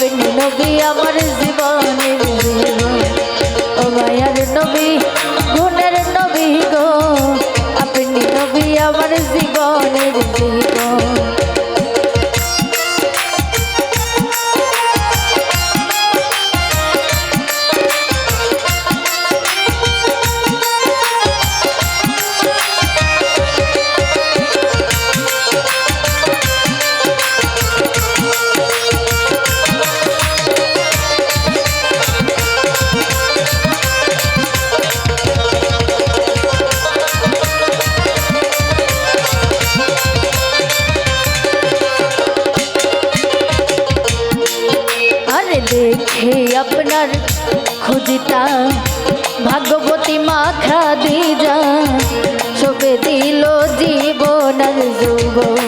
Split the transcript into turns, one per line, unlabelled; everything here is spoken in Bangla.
আপনি নবী আমার জীবনের জীবন ও মায়ার নবী, গুণের নবী গো। আপনি নবী আমার জীবনের জীবন দেখে আপনার খুঁজিতা ভাগবতী মাখা দিজা সবে দিল জীবন আর যৌবন